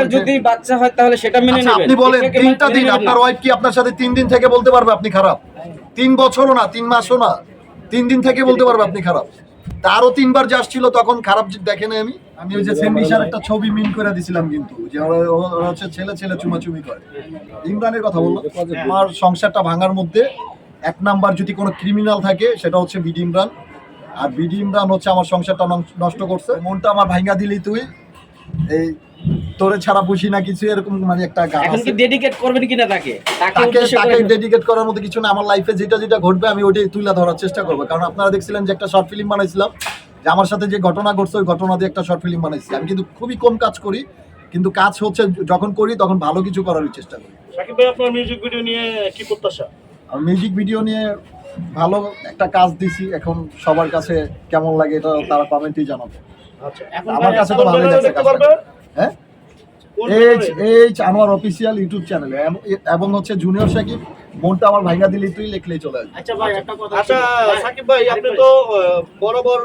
যদি বাচ্চা হয় তাহলে সেটা মেনে আচ্ছা, নেবেন। আপনি বলেন তিনটা দিন আপনার ওয়াইফ কি আপনার সাথে তিন দিন থেকে বলতে পারবে আপনি খারাপ? তিন বছরও না তিন মাসও না তিন দিন থেকে বলতে পারবে আপনি খারাপ। তারও তিনবার যে আসছিল তখন খারাপ দেখে নাই আমি। আমি ওই যে সেন্ডিসার একটা ছবি মিন করে দিছিলাম কিন্তু যে ওরা হচ্ছে ছেলে ছেলে চুমাচুমি করে। ইমরানের কথা বলল? আমার সংসারটা ভাঙার মধ্যে এক নাম্বার যদি কোনো ক্রিমিনাল থাকে সেটা হচ্ছে বিডি ইমরান। আর বিডি ইমরান হচ্ছে আমার সংসারটা নষ্ট- নষ্ট করছে। মনটা আমার ভাঙা দিলি তুই। এই তোরে ছাড়া বুঝি না কিছু এরকম মানে একটা গান এখন কি ডেডিকেট করবেন কিনা তাকে? তাকে তাকে ডেডিকেট করার মতো কিছু না। আমার লাইফে যেটা যেটা ঘটবে আমি ওইটাই তুলে ধরার চেষ্টা করব। কারণ আপনারা দেখছিলেন যে একটা শর্ট ফিল্ম বানাইছিলাম যে আমার সাথে যে ঘটনা ঘটছে ওই ঘটনা দিয়ে একটা শর্ট ফিল্ম বানাইছি। আমি কিন্তু খুবই কম কাজ করি কিন্তু কাজ হচ্ছে যখন করি তখন ভালো কিছু করার চেষ্টা করি। সাকিব ভাই আপনার মিউজিক ভিডিও নিয়ে কি প্রত্যাশা? মিউজিক ভিডিও নিয়ে ভালো একটা কাজ দিছি। এখন সবার কাছে কেমন লাগে এটা তারা কমেন্টই জানাবে। আচ্ছা। আমার কাছে তো ভালোই লাগছে দেখতে কাজটা। পারবে? হ্যাঁ? H H Anwar official YouTube চ্যানেলে এবং হচ্ছে জুনিয়র সাকিব মনটা আমার দিলি তুই লিখলেই চলে আসবে। আচ্ছা ভাই একটা কথা আচ্ছা সাকিব ভাই আপনি তো বরাবর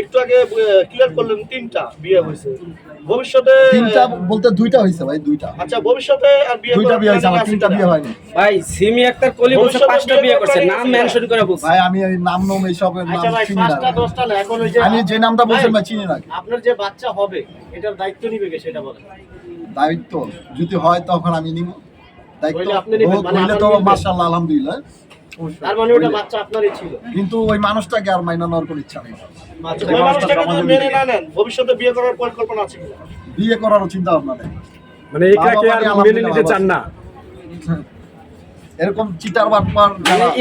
একটু আগে ক্লিয়ার করলেন তিনটা বিয়ে হয়েছে। ভবিষ্যতে তিনটা বলতে দুইটা হয়েছে ভাই দুইটা। আচ্ছা ভবিষ্যতে আর বিয়ে দুইটা বিয়ে হয়েছে আমার তিনটা বিয়ে হয়নি। ভাই সিমি আক্তার কলি বলছে পাঁচটা বিয়ে করছে নাম মেনশন করে বলছে। ভাই আমি ওই নাম নাম নাম আচ্ছা ভাই চিনি না পাঁচটা দশটা না এখন ওই যে আমি যে নামটা বলছেন ভাই চিনি না। আপনার যে বাচ্চা হবে এটার দায়িত্ব নিবে কে সেটা বলেন। দায়িত্ব যদি হয় তখন আমি নিব। দায়িত্ব হইলে মানে তো। আলহামদুলিল্লাহ। মানে ওটা বাচ্চা আপনারই ছিল। কিন্তু ওই মানুষটাকে আর মাইনা নেওয়ার কোনো ইচ্ছা নেই। আচ্ছা, মেনে না নেন ভবিষ্যতে বিয়ে করার পরিকল্পনা আছে বিয়ে করারও চিন্তা ভাবনা নেই। মানে এটাকে আর মেনে নিতে চান না? এরকম চিটার বাটপার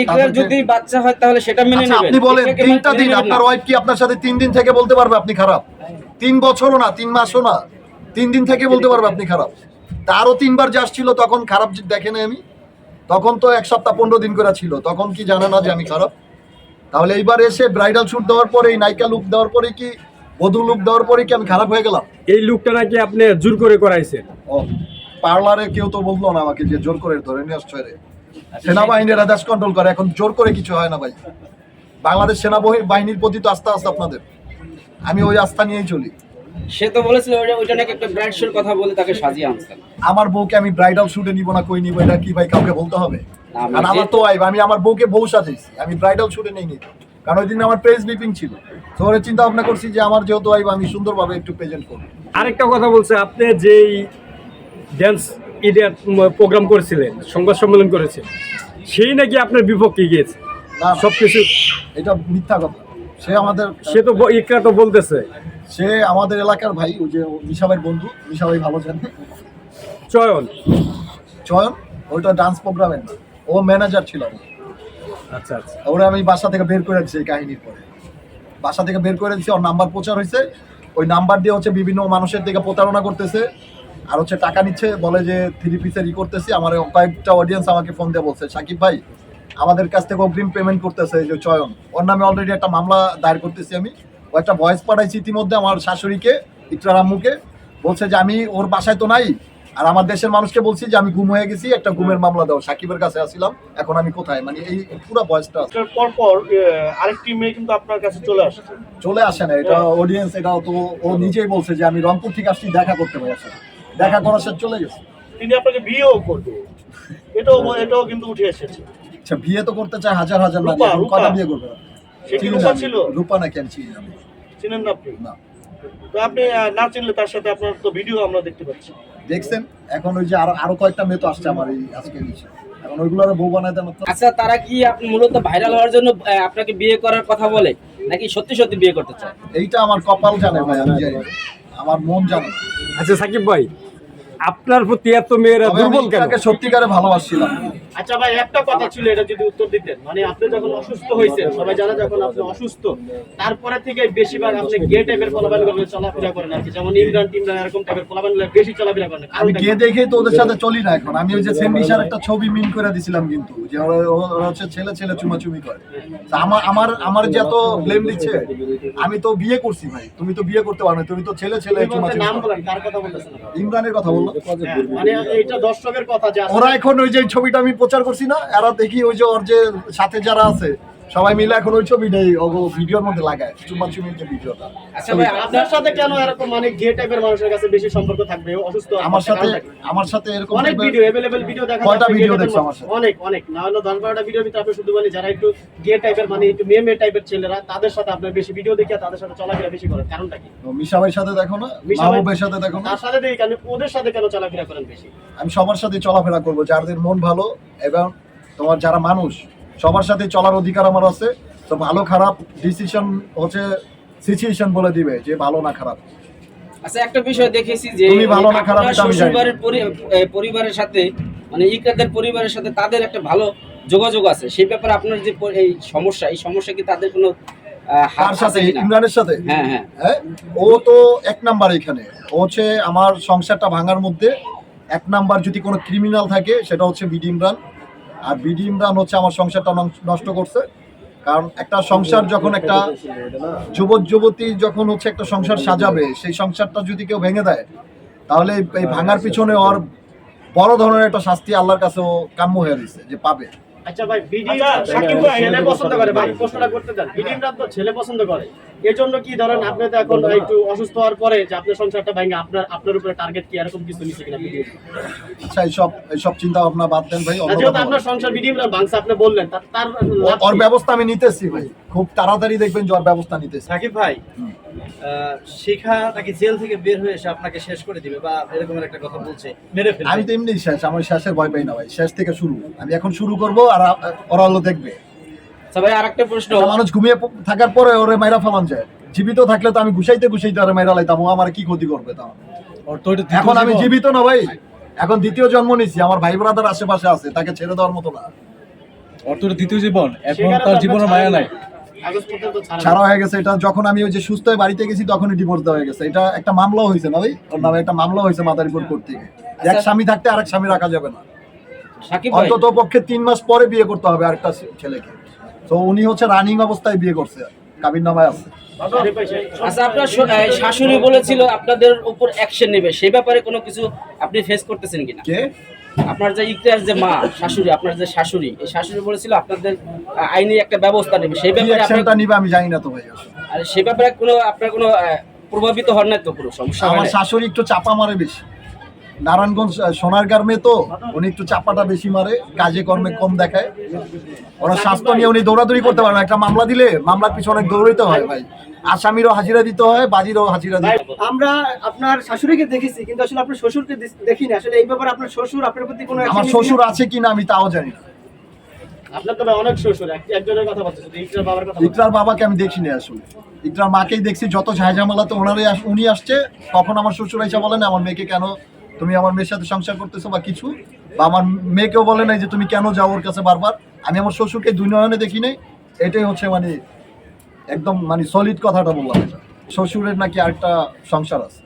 ইকরার যদি বাচ্চা হয় তাহলে সেটা মেনে আচ্ছা, নেবেন। আপনি বলেন তিনটা দিন আপনার ওয়াইফ কি আপনার সাথে তিন দিন থেকে বলতে পারবে আপনি খারাপ? তিন বছরও না তিন মাসও না? তিন দিন থেকে বলতে পারবে আপনি খারাপ। তারও তিনবার যে আসছিল তখন খারাপ দেখে নাই আমি। তখন তো এক সপ্তাহ পনেরো দিন করে ছিল। তখন কি জানে না যে আমি খারাপ। তাহলে এইবার এসে ব্রাইডাল শুট দেওয়ার পরে এই নায়িকা লুক দেওয়ার পরে কি বধূ লুক দেওয়ার পরে কি আমি খারাপ হয়ে গেলাম? এই লুকটা নাকি আপনি জোর করে করাইছেন। ও পার্লারে কেউ তো বলল না আমাকে যে জোর করে ধরে নিয়ে আসছো রে সেনাবাহিনীর আদাস কন্ট্রোল করে। এখন জোর করে কিছু হয় না ভাই। বাংলাদেশ সেনাবাহিনী বাহিনীর প্রতি তো আস্থা আছে আপনাদের। আমি ওই আস্থা নিয়েই চলি। সে তো বলেছিল ওইটা ওইটা নাকি একটা ব্রাইড শোর কথা বলে তাকে সাজিয়ে আনছেন আমার বউকে আমি ব্রাইডাল শুটে নিব না কই নিব? এটা কি ভাই কাউকে বলতে হবে? কারণ আমার তো আইব আমি আমার বউকে বউ সাজাইছি আমি ব্রাইডাল শুটে নেই নি কারণ ওই দিন আমার প্রেস ব্রিফিং ছিল। তো ওরে চিন্তা ভাবনা করছি যে আমার যেহেতু আইব আমি সুন্দরভাবে একটু প্রেজেন্ট করব। আরেকটা কথা বলছে আপনি যেই ড্যান্স ইডিয়া প্রোগ্রাম করেছিলেন সংবাদ সম্মেলন করেছেন সেই নাকি আপনার বিপক্ষে গিয়েছে? না সব কিছু এটা মিথ্যা কথা। সে আমাদের সে তো ইকরা তো বলতেছে। সে আমাদের এলাকার ভাই ওই যে মিশা ভাইয়ের বন্ধু। মিশা ভাই ভালো জানে। চয়ন। চয়ন ওইটা ডান্স প্রোগ্রামের না। ও ম্যানেজার ছিল আচ্ছা আচ্ছা। ওরা আমি বাসা থেকে বের করে দিচ্ছি এই কাহিনীর পরে। বাসা থেকে বের করে দিচ্ছি ওর নাম্বার প্রচার হয়েছে ওই নাম্বার দিয়ে হচ্ছে বিভিন্ন মানুষের দিকে প্রতারণা করতেছে। আর হচ্ছে টাকা নিচ্ছে বলে যে থ্রি পিসের ই করতেছি। আমার কয়েকটা অডিয়েন্স আমাকে ফোন দিয়ে বলছে সাকিব ভাই আমাদের কাছ থেকে অগ্রিম পেমেন্ট করতেছে এই যে চয়ন। ওর নামে অলরেডি একটা মামলা দায়ের করতেছি আমি। ও একটা ভয়েস পাঠাইছি ইতিমধ্যে আমার শাশুড়িকে ইকরার আম্মুকে। বলছে যে আমি ওর বাসায় তো নাই। আর আমার দেশের মানুষকে বলছি যে আমি গুম হয়ে গেছি একটা গুমের মামলা দাও। সাকিবের কাছে আসছিলাম এখন আমি কোথায়? মানে এই পুরো বয়সটা পর পর আরেকটি মেয়ে কিন্তু আপনার কাছে চলে আসছে চলে আসে না এটা অডিয়েন্স এটা তো ও নিজেই বলছে যে আমি রংপুর থেকে আসছি দেখা করতে পারি আসলে দেখা করার সাথে চলে গেছে। তিনি আপনাকে বিয়েও করবে। এটাও এটাও কিন্তু উঠে এসেছে। আচ্ছা বিয়ে তো করতে চায় হাজার হাজার রূপা, কটা বিয়ে করবে না? রূপা না ছিল? রূপা নাকি আমি চিনি না। আমি। চিনেন না আপনি? না। তো আপনি না চিনলে তার সাথে আপনার তো ভিডিও আমরা দেখতে পাচ্ছি। দেখছেন? এখন ওই যে আরও আরও কয়েকটা মেয়ে তো আসছে আমার এই আজকে নিচে এখন ওইগুলোর বউ দেন আচ্ছা তারা কি আপনি মূলত ভাইরাল হওয়ার জন্য আপনাকে বিয়ে করার কথা বলে? নাকি সত্যি সত্যি বিয়ে করতে চায়? এইটা আমার কপাল জানে ভাই আমি জানি আমার মন জানে আচ্ছা সাকিব ভাই আপনার প্রতি এত মেয়েরা দুর্বল কেন? সত্যিকারে ভালোবাসছিলাম। আচ্ছা ভাই একটা কথা ছিল এটা যদি উত্তর দিতেন। মানে আপনি যখন অসুস্থ হয়েছেন সবাই জানে যখন আপনি অসুস্থ তারপরে থেকে বেশিরভাগ আপনি গে টাইপের ফলাফল করে চলাফেরা করেন আর কি। যেমন ইমরান টিমরান এরকম টাইপের ফলাফল বেশি চলাফেরা করেন। আমি গিয়ে দেখেই তো ওদের সাথে চলি না এখন। আমি ওই যে সেন্ডিসার একটা ছবি মিন করে দিছিলাম কিন্তু যে ওরা হচ্ছে ছেলে ছেলে চুমাচুমি করে। আমার আমার আমার যে এত ব্লেম দিচ্ছে আমি তো বিয়ে করছি ভাই। তুমি তো বিয়ে করতে পারো না তুমি তো ছেলে ছেলে চুমাচুমি নাম। বলেন কার কথা বলতেছেন? ইমরানের কথা বলল? হ্যাঁ, মানে এইটা দর্শকের কথা যে ওরা এখন ওই যে ছবিটা আমি প্রচার করছি না এরা দেখি ওই যে ওর যে সাথে যারা আছে সবাই মিলে এখন ওই ছবিটাই ওগো ভিডিওর মধ্যে লাগায় চুম্মা চুমির যে ভিডিওটা আচ্ছা ভাই আপনার আপনার সাথে কেন এরকম মানে গে টাইপের মানুষের কাছে বেশি সম্পর্ক থাকবে অসুস্থ আমার সাথে কারণটা কি? আমার সাথে এরকম অনেক type-এর- ভিডিও अवेलेबल ভিডিও দেখা কয়টা যাচ্ছে video gay দেখছো type-এর আমার সাথে? অনেক অনেক না হলো দশ বারোটা ভিডিওর ভিতরে আপনি শুধু বলি যারা একটু গে টাইপের মানে একটু মেয়ে মেয়ে টাইপের ছেলেরা তাদের সাথে আপনার বেশি ভিডিও দেখিয়ে তাদের সাথে চলাফেরা বেশি করেন কারণটা কি তো মিশা ভাইয়ের সাথে দেখো না মিশা ভাই- মাহবুবের সাথে দেখো না তার সাথে দেখি কেন ওদের সাথে কেন চলাফেরা করেন বেশি আমি সবার সাথে চলাফেরা করব যাদের মন ভালো এবং তোমার যারা মানুষ সবার সাথে চলার অধিকার আমার আছে। তো ভালো খারাপ ডিসিশন হচ্ছে সিচুয়েশন বলে দিবে যে ভালো না খারাপ। আচ্ছা একটা বিষয় দেখেছি যে তুমি ভালো না খারাপ। শ্বশুরবাড়ির পরিবারের সাথে মানে ইকরাদের পরিবারের সাথে তাদের একটা ভালো যোগাযোগ আছে। সেই ব্যাপারে আপনার যে এই সমস্যা এই সমস্যা কি তাদের কোনো কার সাথে? ইমরানের সাথে? হ্যাঁ হ্যাঁ। হ্যাঁ ও তো এক নাম্বার এখানে। ও হচ্ছে আমার সংসারটা ভাঙার মধ্যে এক নাম্বার যদি কোনো ক্রিমিনাল থাকে সেটা হচ্ছে বিডি ইমরান। আর বিডি ইমরান হচ্ছে আমার সংসারটা নষ্ট করছে। কারণ একটা সংসার যখন একটা যুবক, যুবতী যখন হচ্ছে একটা সংসার সাজাবে, সেই সংসারটা যদি কেউ ভেঙে দেয়, তাহলে এই- ভাঙার পিছনে ওর বড় ধরনের একটা শাস্তি আল্লাহর কাছে কাম্য হয়ে গেছে যে পাবে। আচ্ছা ভাই আচ্ছা, সাকিব ভাই, ছেলে পছন্দ করে। ভাই প্রশ্নটা করতে তো ছেলে পছন্দ করে। এই জন্য কি ধরেন আপনি তো এখন একটু অসুস্থ হওয়ার পরে যে আপনার সংসারটা ভেঙে আপনার আপনার উপরে টার্গেট কি? এরকম কিছু নিচ্ছে কিনা আচ্ছা এইসব এইসব চিন্তা ভাবনা বাদ দেন ভাই যেহেতু আপনার। সংসার ভাঙছে আপনি বললেন তার ওর ব্যবস্থা আমি নিতেছি ভাই। খুব তাড়াতাড়ি দেখবেন যে ওর ব্যবস্থা নিতেছি। সাকিব ভাই আহ, শিখা নাকি জেল থেকে বের হয়ে এসে আপনাকে শেষ করে দিবে বা এরকম একটা কথা বলছে মেরে ফেলবে? আমি তো এমনি শেষ আমার শেষের ভয় পাই না ভাই। শেষ থেকে শুরু। আমি এখন শুরু করব আর ওরা হলো দেখবে। আচ্ছা আরেকটা প্রশ্ন। মানুষ ঘুমিয়ে থাকার পরে ওরে মাইরা ফেলান যায়। জীবিত থাকলে তো আমি ঘুষাইতে ঘুষাইতে মাইরা লাইতাম ও আমার কি ক্ষতি করবে এখন আমি জীবিত না ভাই। এখন দ্বিতীয় জন্ম নিছি আমার ভাই ব্রাদার আশেপাশে আছে তাকে ছেড়ে দেওয়ার মতো না। ওর তো দ্বিতীয় জীবন এখন তার জীবনের মায়া নাই। ছাড়া হয়ে গেছে এটা যখন আমি ওই যে সুস্থ হয়ে বাড়িতে গেছি তখনই ডিভোর্স দেওয়া হয়ে গেছে। এটা একটা মামলাও হয়েছে না ভাই? ওর নামে একটা মামলা হয়েছে মাদারীপুর কোর্ট থেকে। এক স্বামী থাকতে আরেক স্বামী রাখা যাবে না। অন্তত পক্ষে তিন মাস পরে বিয়ে করতে হবে আরেকটা ছেলেকে। তো উনি হচ্ছে রানিং অবস্থায় বিয়ে করছে। কাবির নামায় আছে। আচ্ছা আপনার শাশুড়ি বলেছিল আপনাদের উপর অ্যাকশন নেবে। সেই ব্যাপারে কোনো কিছু আপনি ফেস করতেছেন কিনা? কে? আপনার যে ইতিহাস যে মা শাশুড়ি আপনার যে শাশুড়ি এই শাশুড়ি বলেছিল আপনাদের আইনি একটা ব্যবস্থা নেবে। সেই ব্যাপারে অ্যাকশনটা আপনার নিবে আমি জানি না তো ভাই আর সেই ব্যাপারে কোনো আপনার কোনো প্রভাবিত হন না তো কোনো? সমস্যা আমার শাশুড়ি একটু চাপা মারে বেশি। নারায়ণগঞ্জ সোনারগাঁর মেয়ে তো উনি একটু চাপাটা বেশি মারে কাজে কর্মে কম দেখায়। ওরা স্বাস্থ্য নিয়ে উনি দৌড়াদৌড়ি করতে পারে না। একটা মামলা দিলে মামলার পিছনে অনেক দৌড়াইতে হয় ভাই। আসামিরও হাজিরা দিতে হয় বাজিরও হাজিরা দিতে হয়। আমরা আপনার শাশুড়িকে দেখেছি কিন্তু আসলে আপনার শ্বশুরকে দেখিনি। আসলে এই ব্যাপারে আপনার শ্বশুর আপনার প্রতি কোনো আমার শ্বশুর আছে কিনা আমি তাও জানি না। আপনার তো অনেক শ্বশুর একজনের কথা বলছে ইকরার বাবার কথা ইকরার বাবাকে আমি দেখিনি আসলে। ইকরার মাকেই দেখছি যত ঝাইঝামেলা তো ওনারই উনি আসছে তখন আমার শ্বশুর এসে বলেন আমার মেয়েকে কেন তুমি আমার মেয়ের সাথে সংসার করতেছো বা কিছু, বা আমার মেয়েকেও বলে নাই যে তুমি কেন যাও ওর কাছে বারবার, আমি আমার শ্বশুরকে দুই নয়নে দেখি নাই, এটাই হচ্ছে মানে একদম মানে সলিড কথাটা বললাম শ্বশুরের নাকি আরেকটা সংসার আছে।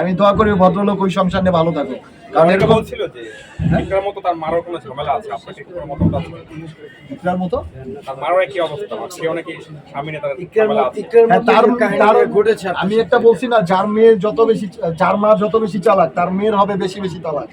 আমি দোয়া করি ভদ্রলোক ওই সংসার নিয়ে ভালো থাকুক। কারণ এটা বলছিল যে ইকরার মতো তার মারও কোনো ঝামেলা আছে আপনার কি কোনো মতামত আছে? ইকরার মতো? তার মারও কি অবস্থা সে অনেকে স্বামী ঝামেলা আছে। হ্যাঁ, তার তার ঘটেছে আমি একটা বলছি না যার মেয়ে যত বেশি যার মা যত বেশি চালাক তার মেয়ের হবে বেশি বেশি তালাক